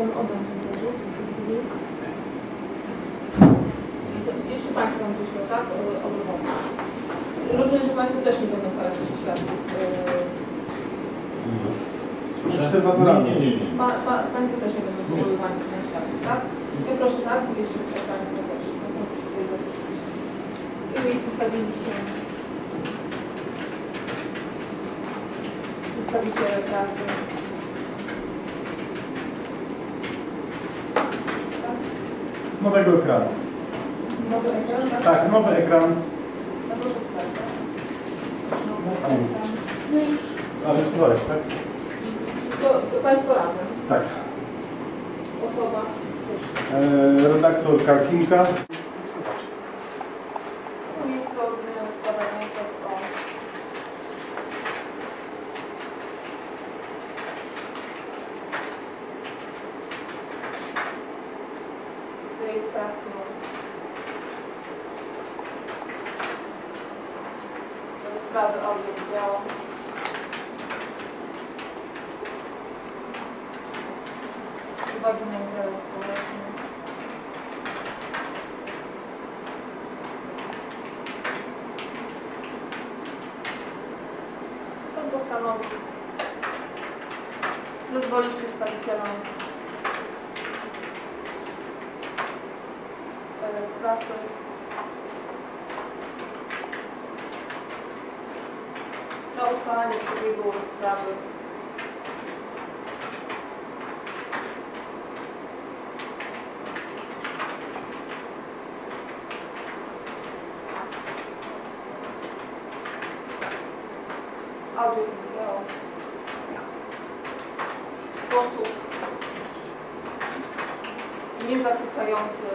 Ten dowód. Jeszcze Państwo mam coś, tak? O- Odwołać. Rozumiem, że Państwo też nie będą w charakterze świadków. Yy, Obserwatorami. Nie, nie, nie. Pa, pa, państwo też nie będą powoływani na świadków, tak? Ja proszę tak, jeszcze tutaj Państwo też. Proszę się tutaj zapisać. I miejsce stawiliście przedstawiciele prasy. Nowego ekranu. Nowy ekran, tak? Nowy ekran. No ekran. No już, Ale wstawałeś, tak? to, to Państwo razem. Tak. Osoba. E, redaktorka Kinka. No Jest to odmieniony składa wniosek o rejestrację sprawy audio wideo. Uwagi na interes społeczny. Sąd postanowił zezwolić przedstawicielom e, prasy na uchwalanie przebiegu sprawy audio i wideo w sposób niezakłócający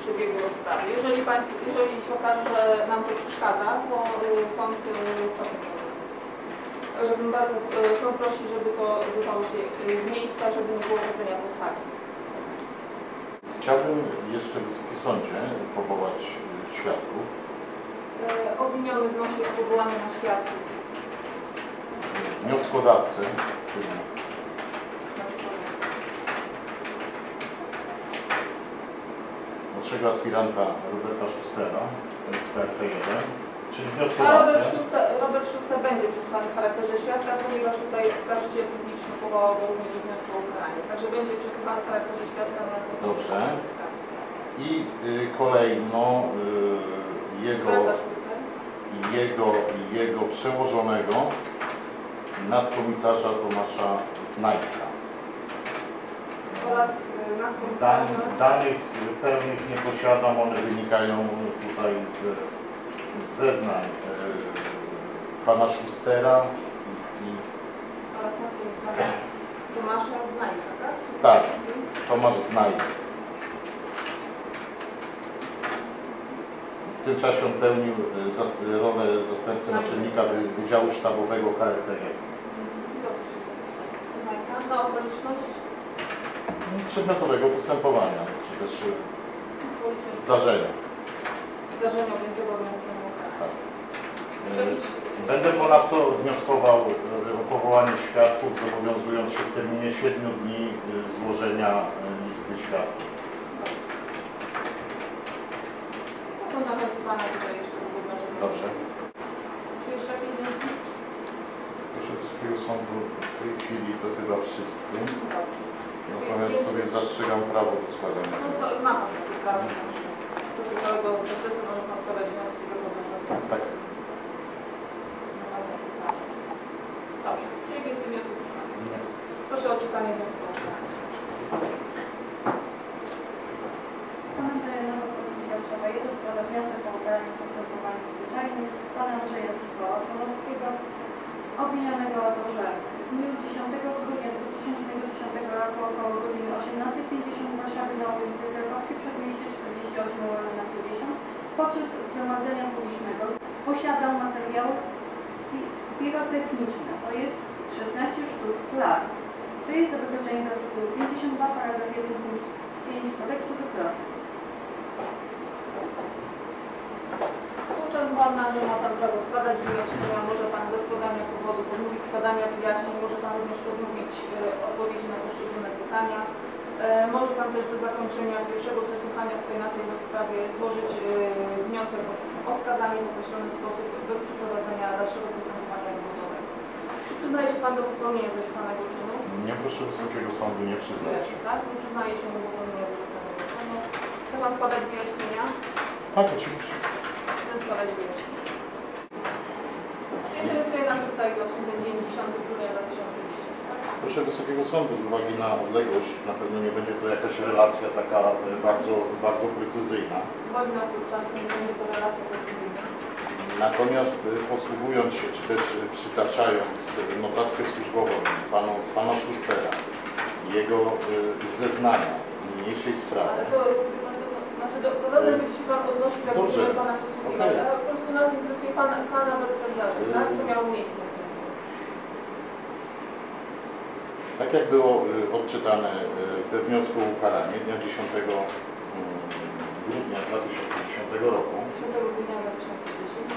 przebiegu rozprawy. Jeżeli państwo, jeżeli się okaże, że nam to przeszkadza, to y, sąd y, cofnie tę decyzję. Także bym bardzo, y, sąd prosi, żeby to odbywało się y, z miejsca, żeby nie było chodzenia po sali. Chciałbym jeszcze Wysoki Sądzie powołać y, świadków. Y, Obwiniony wnosi o powołanie na świadków Wnioskodawcy, czyli młodszego aspiranta Roberta Schustera, KRT1, czyli A Robert. Szusta, Robert Szusta będzie przesłuchany w charakterze świadka, ponieważ tutaj oskarżyciel publiczny go również do wniosku o ukaranie. Także będzie przesłuchany w charakterze świadka na następnym Dobrze. I y, kolejno y, jego, jego, jego przełożonego nadkomisarza Tomasza Znajka. oraz y, Dan, nadkomisarza danych pełnych nie posiadam, one wynikają tutaj z, z zeznań y, pana Schustera i, i oraz nadkomisarza Tomasza Znajka, tak? Tak. Tomasz Znajk. W tym czasie on pełnił y, zas, rolę zastępcy naczelnika Wy- Wydziału Sztabowego KRT. Dobrze się zapytam. Znajka. Na okoliczność Przedmiotowego postępowania, czy też okoliczność zdarzenia. zdarzenia objętego wnioskiem o ukaranie. Tak. Czy jakiś Będę ponadto wnioskował y, o powołanie świadków, zobowiązując się w terminie 7 dni y, złożenia y, listy świadków. To są nawet Pana tutaj jeszcze zobowiązane. Dobrze. Czy jeszcze jakieś wnioski? Proszę Wysokiego Sądu, w tej chwili to chyba wszystko. Dobrze. Natomiast sobie zastrzegam prawo do składania. No, ma Pan takie prawo, także do tego całego procesu może Pan składać wnioski do. Tak. Ma Pan takie prawo. Dobrze, czyli więcej wniosków nie ma. Proszę o czytanie wniosku. Panem Rejonowa Komisji Warszawa 1 składa wniosek o ukaranie w postępowaniu zwyczajnym pana Andrzeja Czesława Solowskiego, obwinionego o to, że w dniu 10 grudnia 2010 roku około godziny 18.50 w Warszawie na ulicy Krakowskiej Przedmieście 48 łamane na 50 podczas zgromadzenia publicznego posiadał materiał pi- pirotechniczny, to jest 16 sztuk flar. To jest za wykroczenie z artykułu 52 paragraf 1 punkt 5 kodeksu wykroczeń. Pana, że ma Pan prawo składać wyjaśnienia, może Pan bez podania powodów odmówić składania wyjaśnień, może Pan również odmówić e, odpowiedzi na poszczególne pytania. E, Może Pan też do zakończenia pierwszego przesłuchania tutaj na tej rozprawie złożyć e, wniosek o skazanie w określony sposób bez przeprowadzenia dalszego postępowania dowodowego. Czy przyznaje się Pan do popełnienia zarzucanego czynu? Nie proszę Wysokiego Sądu nie przyznać. Tak? Nie przyznaje się do popełnienia zarzucanego czynu. Chce Pan składać wyjaśnienia? Tak, oczywiście. Chcę składać wyjaśnienia. Interesuje nas tutaj właśnie ten dzień 10 grudnia 2010, tak? Proszę Wysokiego Sądu, z uwagi na odległość, na pewno nie będzie to jakaś relacja taka e, bardzo, bardzo precyzyjna. Woli na pół czasu nie będzie to relacja precyzyjna. Natomiast e, posługując się, czy też przytaczając e, notatkę służbową pana, pana Schustera i jego zeznania w niniejszej sprawie, znaczy do, do zaraz będzie się Pan odnosił, jak Dobrze. będziemy Pana przesłuchiwać, Okej. a po prostu nas interesuje Pana, pana wersja zdarzeń, tak? Co miało miejsce. tak jak było e, odczytane e, we wniosku o ukaranie dnia 10 mm, grudnia 2010 roku, 10 grudnia 2010.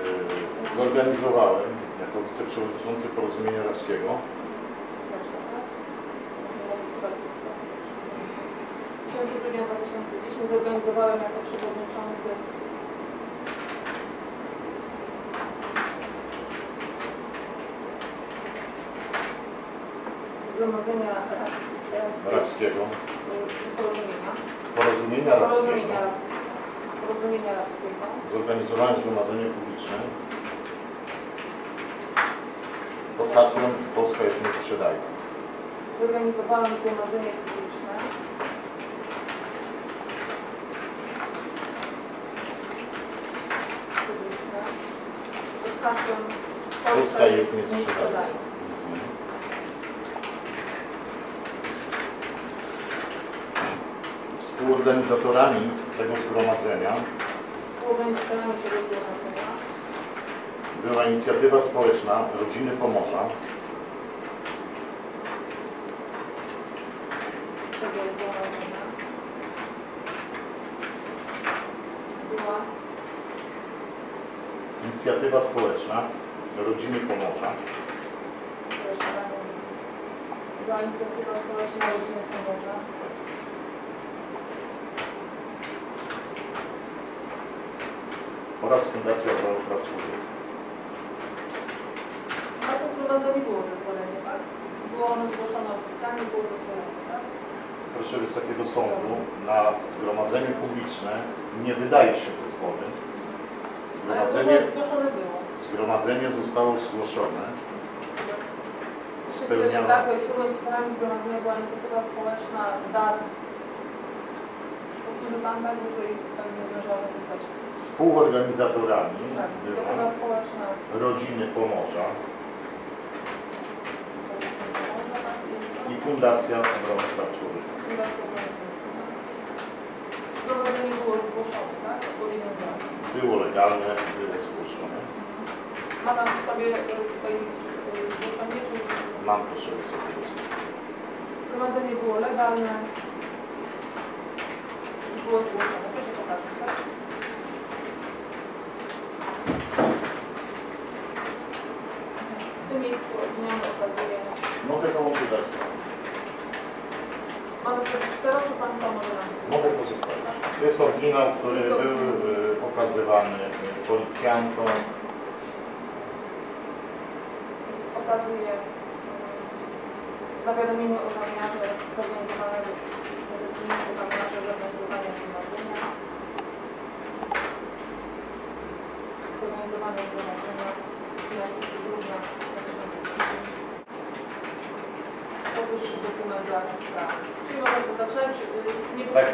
e, zorganizowałem jako wiceprzewodniczący Porozumienia Arabskiego Proszę, tak? Można opisywać wszystko. 10 grudnia 2010 zorganizowałem jako przewodniczący Zgromadzenia Arabskiego, porozumienia. Porozumienia Arabskiego. Porozumienia Arabskiego. zorganizowałem zgromadzenie publiczne pod hasłem Polska jest niesprzedajna. Zorganizowałam zgromadzenie publiczne. Publiczne. Hasłem Polska jest niesprzedajna. Współorganizatorami tego zgromadzenia Współorganizatorami tego zgromadzenia. była inicjatywa społeczna Rodziny Pomorza, tego zgromadzenia była inicjatywa społeczna Rodziny Pomorza, była inicjatywa społeczna Rodziny Pomorza. oraz Fundacja Obrony Praw Człowieka. A to zgromadzenie było zezwolenie, tak? Było ono zgłoszone oficjalnie, było zezwolenie, tak? Proszę Wysokiego Sądu, na zgromadzenie publiczne nie wydaje się zezwoleń. Zgromadzenie, zgromadzenie zostało zgłoszone, Tak, spełniało to jest organizatorami zgromadzenia była inicjatywa społeczna DAR. Powtórzy Pan tak, bo tutaj tak nie zdążyła zapisać. współorganizatorami Tak, inicjatywa społeczna Rodziny Pomorza i Fundacja Obrony Praw Człowieka. Fundacja Obrony Praw. Zgromadzenie było zgłoszone, tak? Odpowiednim razem. Było legalne, było zgłoszone. Ma Pan w sobie tutaj e, zgłoszenie, czy Mam proszę Wysokiego Sądu. zgromadzenie było legalne było zgłoszone. Proszę pokazać, tak? W tym miejscu opinion okazuje. Mogę załączyć. Mamy to ksero, czy Pan pomoże nam? Mogę to zostawić. To jest oryginał, który był y, pokazywany policjantom. Okazuje e, zawiadomienie o zamiarze zorganizowanego zawiadomienie o zamiarze zorganizowania zgromadzenia. Zorganizowanie zgromadzenia z dnia 6 grudnia 2010. Powyższy dokument dla. Czyli mogę to zacząć, y, nie Tak,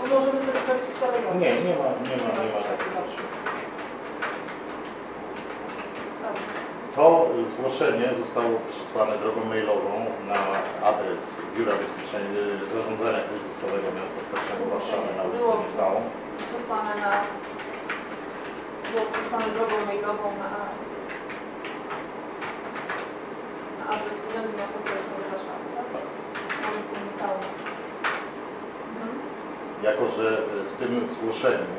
bo możemy sobie zrobić ksero. Nie, nie ma, nie ma, nie ma takiej potrzeby. Tak. To zgłoszenie zostało przesłane drogą mailową na adres Biura Bezpieczeństwa Zarządzania Kryzysowego Miasta Stocznego Warszawy na ulicy Niecałą. przesłane na było przesłane drogą mailową na, na adres Urzędu Miasta Stołecznego Warszawy, tak? Na ulicę Niecałą. Mhm. Jako, że w tym zgłoszeniu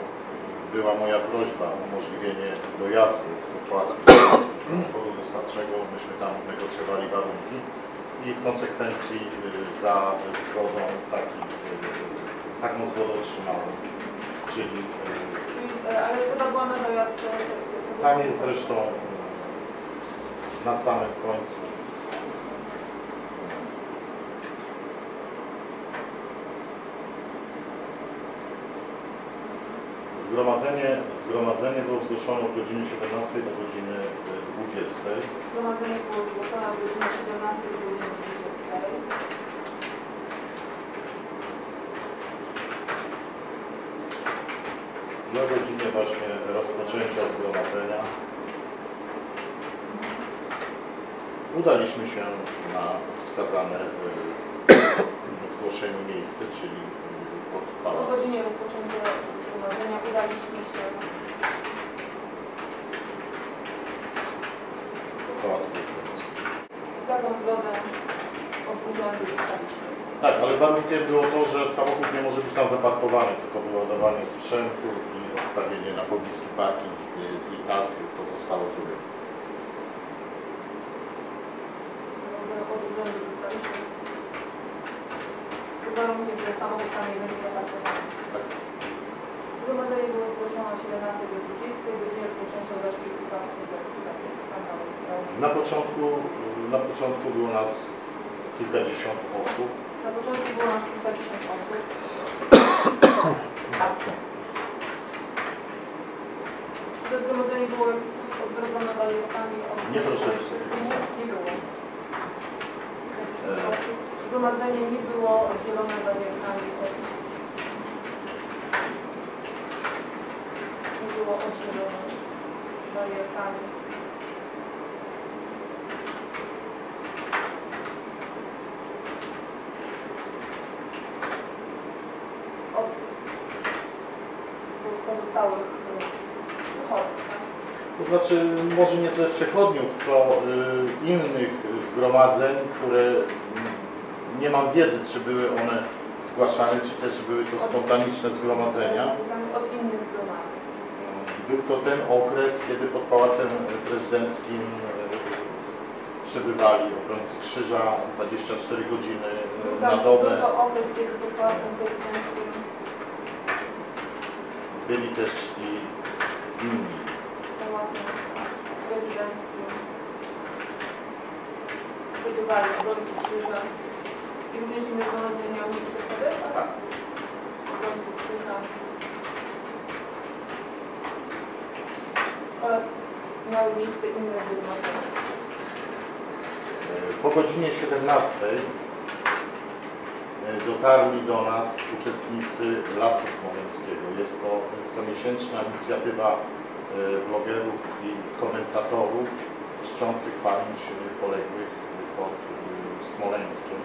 była moja prośba o umożliwienie dojazdu do z transportu dostawczego, myśmy tam negocjowali warunki. i w konsekwencji y, za zgodą taki, y, taką zgodę otrzymałem. Czyli e, Ale zgoda była na dojazd. e, e, tam jest zresztą na samym końcu. Zgromadzenie, zgromadzenie było zgłoszone od godziny 17 do godziny y, 20. Zgromadzenie było zgłoszone od godziny 17 do godziny 20. Na godzinie właśnie rozpoczęcia zgromadzenia udaliśmy się na wskazane y, zgłoszeniu miejsce, czyli y, pod Po pałac. godzinie rozpoczęcia zgromadzenia udaliśmy się pod pałac prezydencki. taką zgodę od urzędu dostaliśmy. Tak, ale warunkiem było to, że samochód nie może być tam zaparkowany, tylko wyładowanie sprzętu i odstawienie na pobliski parking i, i tak to zostało zrobione. Od- urzędu dostaliśmy warunkiem, że samochód tam nie będzie zaparkowany. Tak. Zgromadzenie było zgłoszone od 17 do 20, godzina rozpoczęcia udaliśmy się kilka Na początku, na początku było nas kilkadziesiąt osób. Na początku było nas kilkadziesiąt osób. Czy to zgromadzenie było w jakiś sposób odgrodzone barierkami? od- Nie, proszę. Nie, było. E. Zgromadzenie nie było oddzielone barierkami od... Nie było oddzielone barierkami. Od pozostałych? To znaczy może nie tyle przechodniów, co y, innych zgromadzeń, które mm, nie mam wiedzy, czy były one zgłaszane, czy też były to spontaniczne zgromadzenia. Od innych zgromadzeń. Był to ten okres, kiedy pod Pałacem Prezydenckim e, przebywali obrońcy Krzyża 24 godziny Był, na tam, był dobę. to okres, kiedy pod Pałacem Prezydenckim Byli też i inni. Pałacem Prezydenckim przebywali obrońcy Krzyża i również inne zgromadzenia miejsce wtedy? Tak. Obrońcy Krzyża oraz miały miejsce inne zgromadzenia. Po godzinie 17 e, dotarli do nas uczestnicy Lasu Smoleńskiego. Jest to comiesięczna inicjatywa e, blogerów i komentatorów czczących pamięć poległych pod e, Smoleńskiem,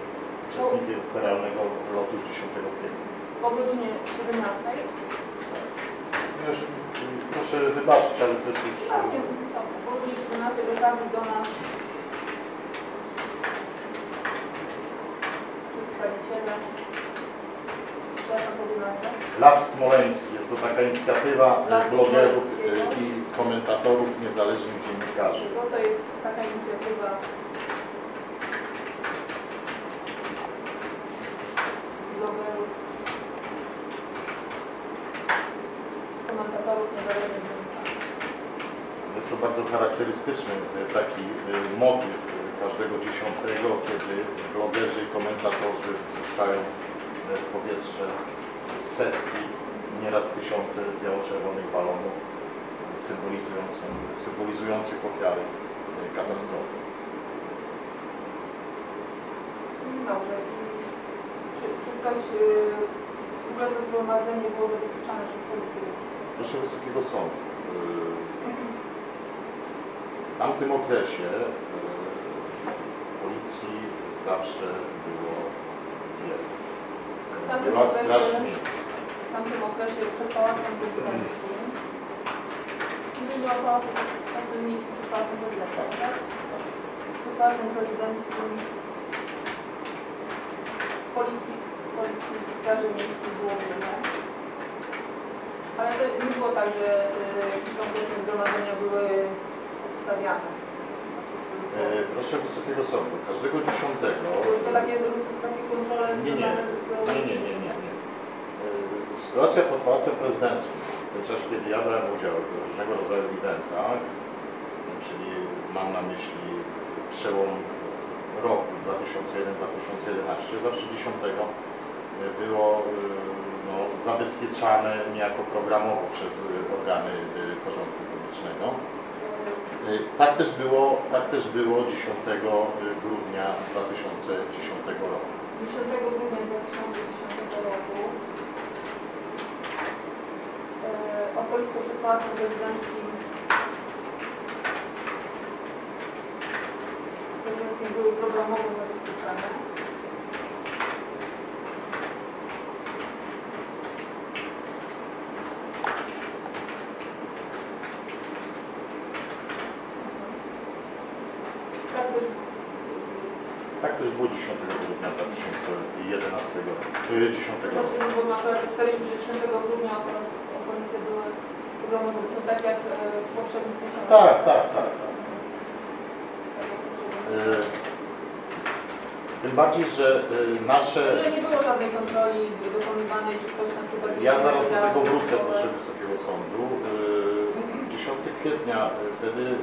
uczestnikiem feralnego lotu z 10 kwietnia. Po godzinie 17 Już, e, proszę wybaczyć, ale to już... Nie. Po godzinie 17 dotarli do nas przedstawiciele. Las Smoleński jest to taka inicjatywa Lasu blogerów e, i komentatorów, niezależnych dziennikarzy. To to jest taka inicjatywa blogerów, komentatorów niezależnych dziennikarzy. Jest to bardzo charakterystyczny e, taki e, motyw e, każdego dziesiątego, kiedy blogerzy i komentatorzy puszczają w powietrze setki, nieraz tysiące biało-czerwonych balonów symbolizujących, symbolizujących ofiary katastrofy. Dobrze. I czy, czy ktoś, w ogóle to zgromadzenie było zabezpieczane przez policję? Proszę Wysokiego Sądu. E, W tamtym okresie e, policji zawsze było wiele. W tamtym Była okresie- straż miejska. W tamtym okresie przed Pałacem Prezydenckim. Była Pałacem, w tamtym miejscu przed Pałacem Prezydenckim, tak? Przed Pałacem Prezydenckim policji, policji i Straży Miejskiej było wiele. Ale to nie było tak, że y, jakieś konkretne zgromadzenia były E, Proszę Wysokiego Sądu, każdego dziesiątego... Tylko takie, takie kontrole Nie, nie, z... nie, nie, nie, nie, nie. E, Sytuacja pod Pałacem Prezydenckim, w tym czasie, kiedy ja brałem udział w różnego rodzaju eventach, czyli mam na myśli przełom roku 2001-2011, zawsze 10 było e, no, zabezpieczane niejako programowo przez organy porządku publicznego. E, Tak też było, tak też było 10 grudnia 2010 roku. 10 grudnia 2010 roku e, okolice przed Pałacem prezydenckim były programowo zabezpieczane. Tak też Tak też było 10 grudnia 2011 roku. e, 10 To roku. znaczy, bo akurat pisaliśmy, że 10 grudnia okolice okolice były programowe, to tak jak e, w poprzednich miesiącach. Tak, tak, tak. tak. Tym bardziej, że e, nasze... Że nie było żadnej kontroli dokonywanej, czy ktoś na przykład... Ja zaraz do tego wrócę, proszę Wysokiego Sądu. E, 10 kwietnia e, wtedy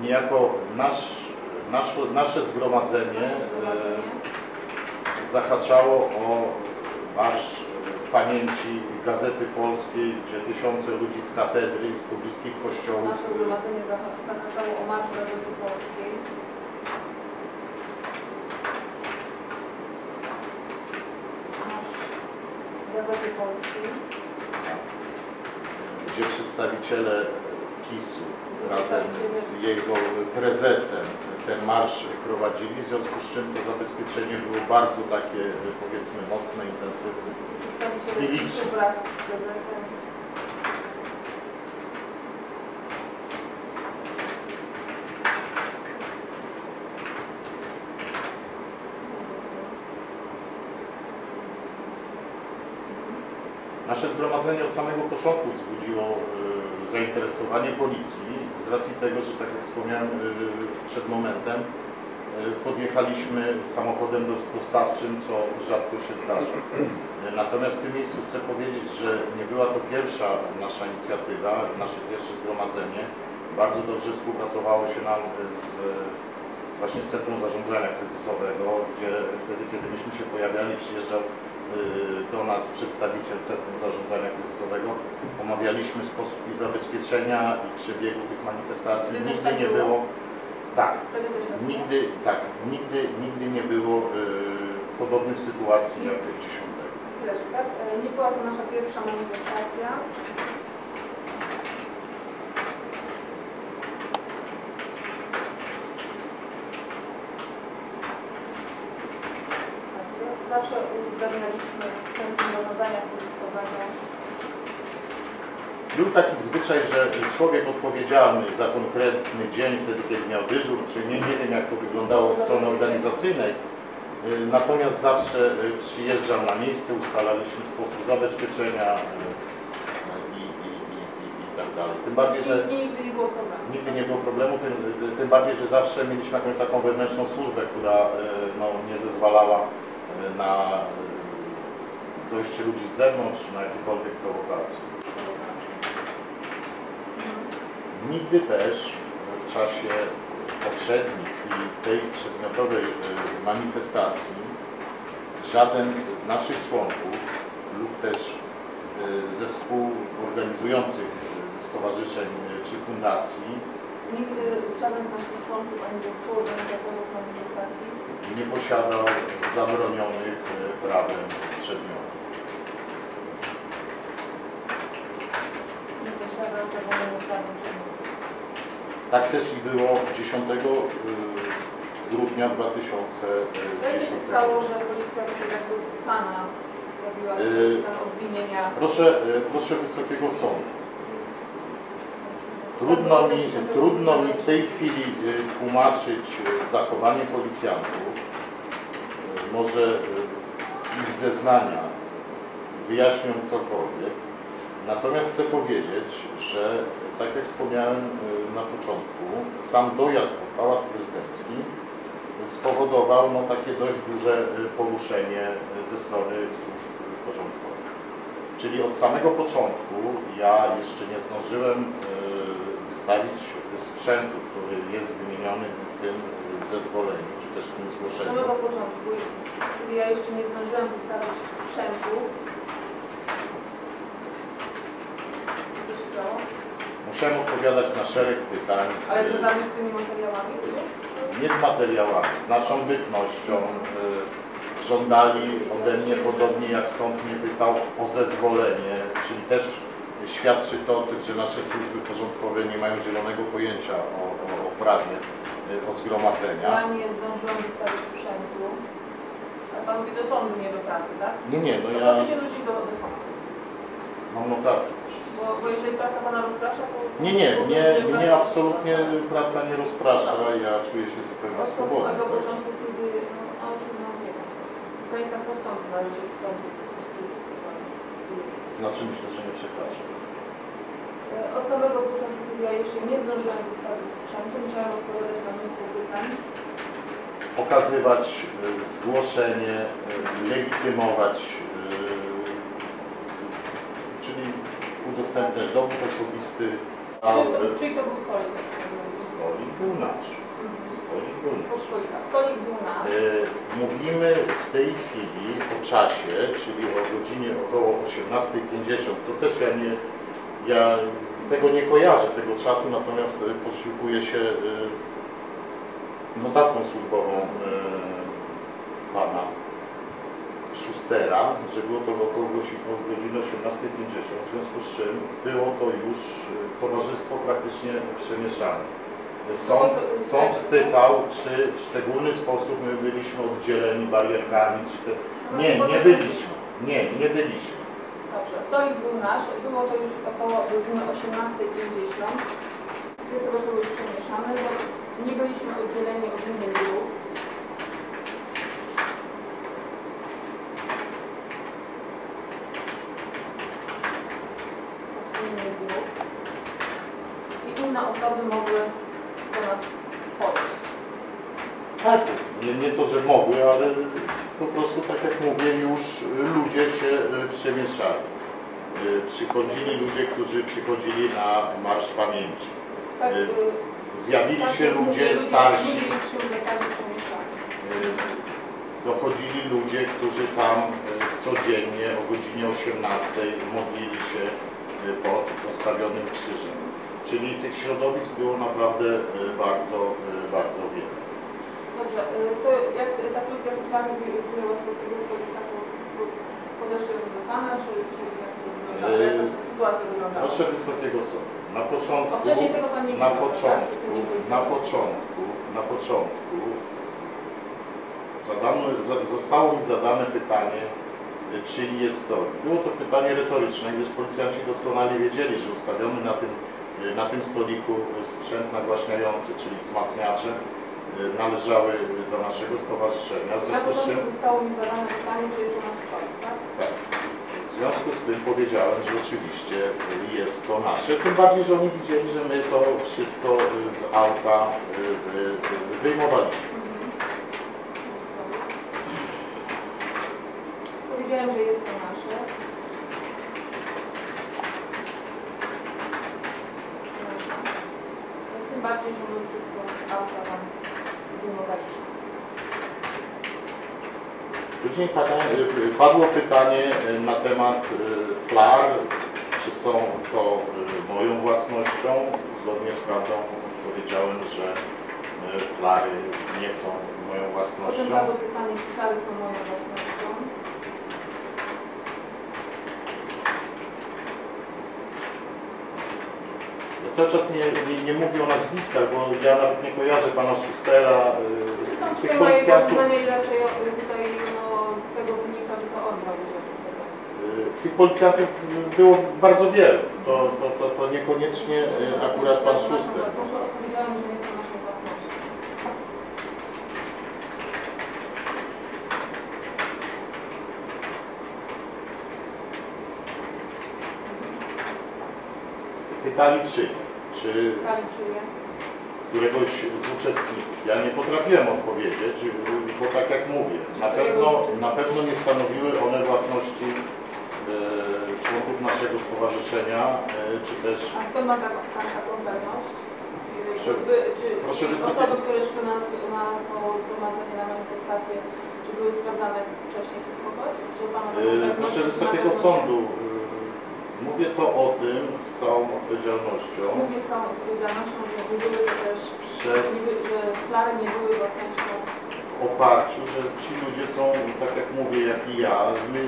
niejako nasz, nasz, nasze zgromadzenie zahaczało o marsz pamięci Gazety Polskiej, gdzie tysiące ludzi z katedry i z pobliskich kościołów Nasze zgromadzenie zaha- zahaczało o Marsz Gazety Polskiej. Marsz Gazety Polskiej. gdzie przedstawiciele KIS-u razem z jego prezesem ten marsz prowadzili, w związku z czym to zabezpieczenie było bardzo takie powiedzmy mocne, intensywne. I PiSu liczy. wraz z prezesem. Nasze zgromadzenie od samego początku wzbudziło zainteresowanie policji z racji tego, że tak jak wspomniałem e, przed momentem, e, podjechaliśmy samochodem dos- dostawczym, co rzadko się zdarza. E, Natomiast w tym miejscu chcę powiedzieć, że nie była to pierwsza nasza inicjatywa, nasze pierwsze zgromadzenie. Bardzo dobrze współpracowało się nam z właśnie z Centrum Zarządzania Kryzysowego, gdzie wtedy, kiedy myśmy się pojawiali, przyjeżdżał y, do nas przedstawiciel Centrum Zarządzania Kryzysowego. Omawialiśmy sposób ich zabezpieczenia i przebiegu tych manifestacji. Nigdy tak nie było? tak, tak nigdy, tak, nigdy, nigdy nie było y, podobnych sytuacji jak 10. Chwileczkę, tak? E, Nie była to nasza pierwsza manifestacja. Zawsze uzgadnialiśmy z Centrum Zarządzania Kryzysowego Był taki zwyczaj, że człowiek odpowiedzialny za konkretny dzień, wtedy kiedy miał dyżur, czy nie, nie wiem jak to wyglądało od strony organizacyjnej, y, natomiast zawsze y, przyjeżdżał na miejsce, ustalaliśmy sposób zabezpieczenia y, tak dalej. Tym bardziej, że nigdy nie było problemu. nigdy nie było problemu, tym, tym bardziej, że zawsze mieliśmy jakąś taką wewnętrzną służbę, która no, nie zezwalała na dojście ludzi z zewnątrz, na jakiekolwiek prowokacje. Nigdy też w czasie poprzednich i tej przedmiotowej y, manifestacji żaden z naszych członków lub też y, ze współorganizujących y, stowarzyszeń czy fundacji Nigdy żaden z naszych członków ani ze współorganizatorów manifestacji nie posiadał zabronionych y, prawem przedmiotów. nie posiadał czerwonego prawa przedmiotu. Tak też i było 10 y, grudnia Jak to 2010 się stało, że policja jakby Pana ustawiła Yy, stan obwinienia? Proszę, proszę Wysokiego Sądu. Trudno mi, trudno mi w tej chwili y, tłumaczyć y, zachowanie policjantów. Y, Może ich zeznania wyjaśnią cokolwiek. Natomiast chcę powiedzieć, że tak jak wspomniałem na początku, sam dojazd pod Pałac Prezydencki spowodował no, takie dość duże poruszenie ze strony służb porządkowych. Czyli od samego początku ja jeszcze nie zdążyłem wystawić sprzętu, który jest wymieniony w tym zezwoleniu, czy też w tym zgłoszeniu. samego początku, kiedy ja jeszcze nie zdążyłam wystawić sprzętu, co się działo? Musiałem odpowiadać na szereg pytań. Ale związane z tymi materiałami już? nie z materiałami, z naszą bytnością. Żądali ode mnie, podobnie jak sąd mnie pytał, o zezwolenie, czyli też świadczy to o tym, że nasze służby porządkowe nie mają zielonego pojęcia o, o, o prawie, y, o zgromadzenia. Ja nie zdążyłam wystawić sprzętu. A Pan mówi do sądu, nie do pracy, tak? Nie, nie, no To ja proszę się zwrócić do, do sądu. mam notatki. Bo, bo jeżeli prasa Pana rozprasza, to... Nie, nie, nie, prasa absolutnie prasa nie rozprasza, ja czuję się zupełnie Od swobodny. samego początku, kiedy, no, o czym nie w granicach rozsądku należy się wstąpić z znaczy myślę, że nie przekracza. E, Od samego początku, ja jeszcze nie zdążyłam wystawić sprzętu, musiałam odpowiadać na mnóstwo pytań. pokazywać y, zgłoszenie, y, legitymować, czyli udostępniać dowód osobisty, a Czyli to, czyli to był stolik. stolik był nasz. Stolik był stolika. Stolik był Mówimy w tej chwili o czasie, czyli o godzinie około 18.50. To też ja nie, ja tego nie kojarzę, tego czasu, natomiast y, posiłkuję się y, notatką służbową y, pana Schustera, że było to około godziny godziny 18.50, w związku z czym było to już towarzystwo praktycznie przemieszane. Sąd, sąd pytał, czy w szczególny sposób my byliśmy oddzieleni barierkami, czy te... Nie, nie byliśmy. Nie, nie byliśmy. Dobrze, stolik był nasz. Było to już około godziny 18.50. Kiedy to było już przemieszane, bo nie byliśmy oddzieleni od innych grup. Od innych grup. I inne osoby mogły do nas podejść. Tak, nie, nie to, że mogły, ale po prostu, tak jak mówię, już ludzie się y, przemieszali. Y, Przychodzili ludzie, którzy przychodzili na Marsz Pamięci. Tak, Y, Zjawili tak się mówię, ludzie starsi, dochodzili ludzie, którzy tam codziennie o godzinie 18 modlili się pod postawionym krzyżem. Czyli tych środowisk było naprawdę bardzo, bardzo wiele. Dobrze, y, to jak ta policja pytanie wyjęła z tego stolika, to to podeszli do Pana, czy, czy jak, to ta sytuacja wyglądała? Proszę Wysokiego Sądu, na początku, na początku, tak? To policja. na początku, na początku zadano, za, zostało mi zadane pytanie, y, czyj jest stolik. Było to pytanie retoryczne, gdyż policjanci doskonale wiedzieli, że ustawiony na tym, na tym stoliku sprzęt nagłaśniający, czyli wzmacniacze, należały do naszego stowarzyszenia, w związku z czym zostało mi zadane pytanie, czy jest to nasz stolik, tak? tak. W związku z tym powiedziałem, że oczywiście jest to nasze. Tym bardziej, że oni widzieli, że my to wszystko z auta y, wy- wy- wyjmowaliśmy. Mhm. Jest stolik. Powiedziałem, że jest to nasze. Nasza. Tym bardziej, że my wszystko z auta tam wyjmowaliśmy. Później y, padło pytanie y, na temat y, flar, czy są to moją własnością. Zgodnie z prawdą powiedziałem, że flary nie są moją własnością. padło pytanie, czy kary są moją własnością. Cały czas nie, nie, nie mówię o nazwiskach, bo ja nawet nie kojarzę pana Schustera, y, Są tych tutaj moje zeznania i raczej tutaj no, z tego wynika, że to on brał udział w interwencji. Y, Tych policjantów było bardzo wielu. To, to, to, to niekoniecznie y, akurat pan własnością. pytali czy, czy któregoś z uczestników. Ja nie potrafiłem odpowiedzieć, bo tak jak mówię, na pewno, na pewno nie stanowiły one własności e, członków naszego stowarzyszenia, e, czy też A skąd ma taką pewność? By, czy, proszę czy osoby, które szły na, na to zgromadzenie, na manifestację, czy były sprawdzane wcześniej przez kogoś? Czy pana e, proszę czy Wysokiego? Sądu. e, Mówię to o tym z całą odpowiedzialnością Mówię z całą odpowiedzialnością, że nie były też, przez flary nie były własnością. w oparciu, że ci ludzie są, tak jak mówię, jak i ja, my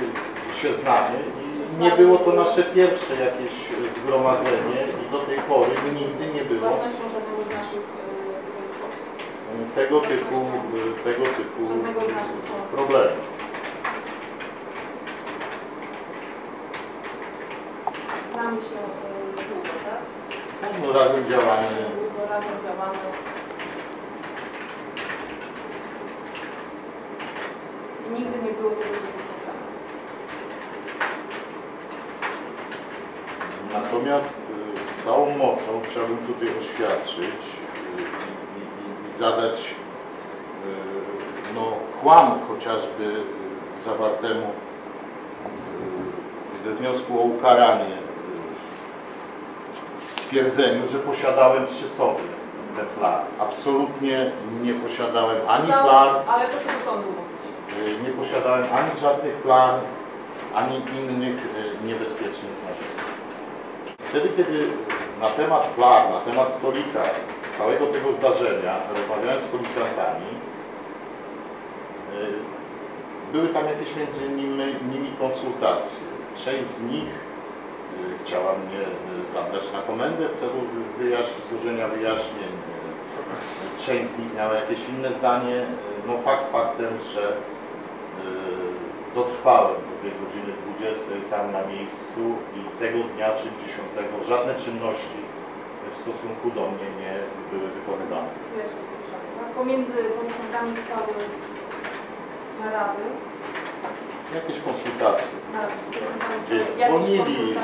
się znamy i nie było to nasze pierwsze jakieś zgromadzenie i do tej pory nigdy nie było Własnością żadnego z naszych e, tego typu, tego typu żadnego z naszych członków. problemów. Znamy się e, długo, tak? No, razem działamy. Razem działamy. I nigdy nie było tego typu problemu. Natomiast y, z całą mocą chciałbym tutaj oświadczyć y, i, i, i zadać y, no, kłam chociażby zawartemu we wniosku o ukaranie stwierdzeniu, że posiadałem przy sobie te flary. Absolutnie nie posiadałem ani flar, Ale proszę do sądu nie posiadałem ani żadnych flar, ani innych niebezpiecznych narzędzi. Wtedy, kiedy na temat flar, na temat stolika, całego tego zdarzenia rozmawiałem z policjantami, y, były tam jakieś między innymi, nimi konsultacje. Część z nich y, chciała mnie y, zabrać na komendę w celu wyjaśnień, złożenia wyjaśnień. Część z nich miała jakieś inne zdanie. No fakt faktem, że dotrwałem do tej godziny 20 tam na miejscu i tego dnia, czyli 10, żadne czynności w stosunku do mnie nie były wykonywane. Tak? Pomiędzy policjantami trwały narady. Jakieś konsultacje. narady, Gdzieś dzwonili.